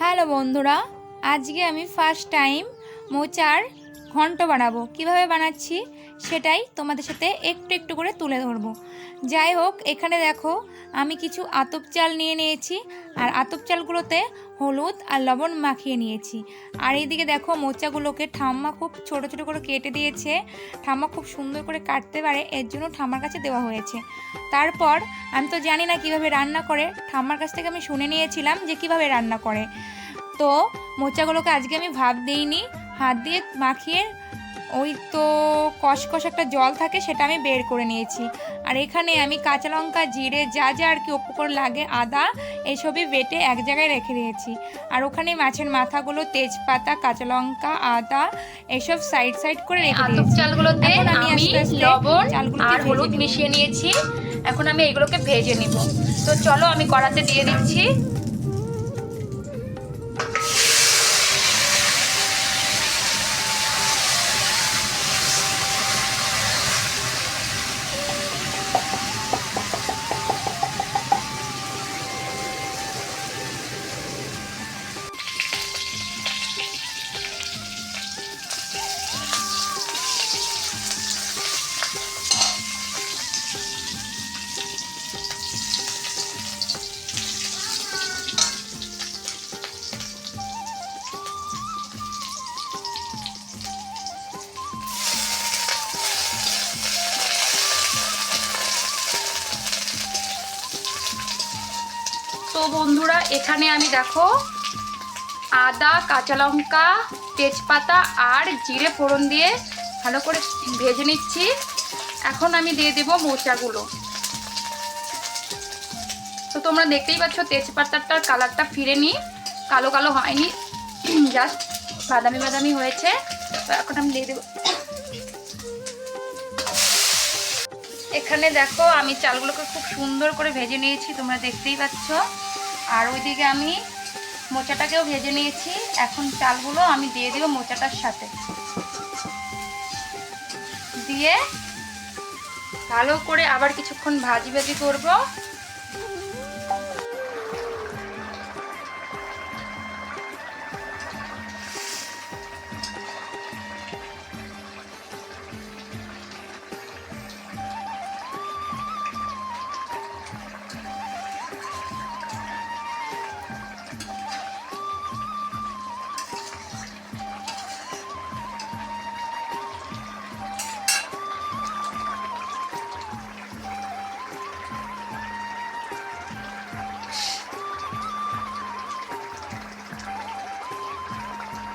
Hello বন্ধুরা, আজকে আমি ফার্স্ট টাইম মোচার ঘন্ট বানাবো। কীভাবে বানাচ্ছি সেটাই তোমাদের সাথে একটু একটু করে তুলে ধরবো। যাই হোক, এখানে দেখো, আমি কিছু আতপ চাল নিয়ে নিয়েছি। আর আতপ চালগুলোতে হলুদ আর লবণ মাখিয়ে নিয়েছি। আর এইদিকে দেখো মোচাগুলোকে ঠাম্মা খুব ছোট ছোট করে কেটে দিয়েছে। ঠাম্মা খুব সুন্দর করে কাটতে পারে, এর জন্য ঠাম্মার কাছে দেওয়া হয়েছে। তারপর আমি তো জানি না কীভাবে রান্না করে, ঠাম্মার কাছ থেকে আমি শুনে নিয়েছিলাম যে কীভাবে রান্না করে। তো মোচাগুলোকে আজকে আমি ভাব দিইনি, হাত দিয়ে মাখিয়ে ওই তো কষকষ একটা জল থাকে সেটা আমি বের করে নিয়েছি। আর এখানে আমি কাঁচা লঙ্কা জিরে যা যা আর কি উপকরণ লাগে আদা এইসবই বেটে এক জায়গায় রেখে দিয়েছি। আর ওখানে মাছের মাথাগুলো তেজপাতা কাঁচা লঙ্কা আদা এসব সাইড সাইড করে রেখে দিয়েছি। চালগুলোতে আমি লবণ আর হলুদ মিশিয়ে নিয়েছি। এখন আমি এগুলোকে ভেজে নিব। তো চলো আমি কড়াতে দিয়ে দিচ্ছি। তো বন্ধুরা, এখানে আমি দেখো আদা, কাঁচা লঙ্কা, তেজপাতা আর জিরে ফোড়ন দিয়ে ভালো করে ভেজে নিচ্ছি। এখন আমি দিয়ে দেব মোচাগুলো। তো তোমরা দেখতেই পাচ্ছ, তেজপাতাটার কালারটা ফিরে নি কালো কালো হয়নি। জাস্ট বাদামি বাদামি হয়েছে। তো এখন আমি দিয়ে দেবো এখানে দেখো, আমি চালগুলোকে খুব সুন্দর করে ভেজে নিয়েছি, তোমরা দেখতেই পাচ্ছ। আর ওইদিকে আমি মোচাটাকেও ভেজে নিয়েছি। এখন চালগুলো আমি দিয়ে দেবো মোচাটার সাথে। দিয়ে ভালো করে আবার কিছুক্ষণ ভাজি ভাজি করব।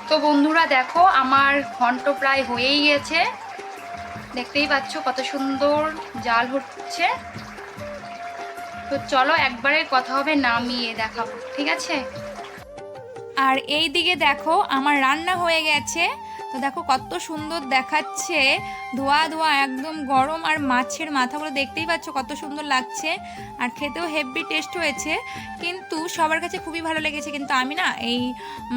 তো বন্ধুরা দেখো, আমার ঘন্ট প্রায় হয়েই গেছে। দেখতেই পাচ্ছ কত সুন্দর জাল হচ্ছে। তো চলো একবারে কথা হবে, নামিয়ে দেখাবো, ঠিক আছে? আর এই দিকে দেখো, আমার রান্না হয়ে গেছে। তো দেখো কত সুন্দর দেখাচ্ছে। ধোয়া ধোয়া, একদম গরম আর মাছের মাথাগুলো দেখতেই পাচ্ছ কত সুন্দর লাগছে। আর খেতেও হেভি টেস্ট হয়েছে, কিন্তু সবার কাছে খুবই ভালো লেগেছে। কিন্তু আমি না, এই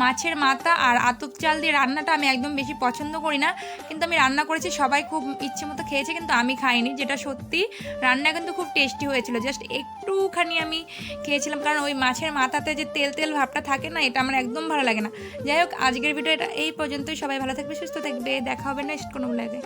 মাছের মাথা আর আতপ চাল দিয়ে রান্নাটা আমি একদম বেশি পছন্দ করি না। কিন্তু আমি রান্না করেছি, সবাই খুব ইচ্ছে মতো খেয়েছে, কিন্তু আমি খাইনি। যেটা সত্যি, রান্না কিন্তু খুব টেস্টি হয়েছিল। জাস্ট একটুখানি আমি খেয়েছিলাম, কারণ ওই মাছের মাথাতে যে তেল তেল ভাবটা থাকে না, এটা আমার একদম ভালো লাগে না। যাই হোক, আজকের ভিডিও এটা এই পর্যন্তই। সবাই ভালো থাকবে, সুস্থ থাকবে। দেখা হবে নেক্সট কোনো লাগে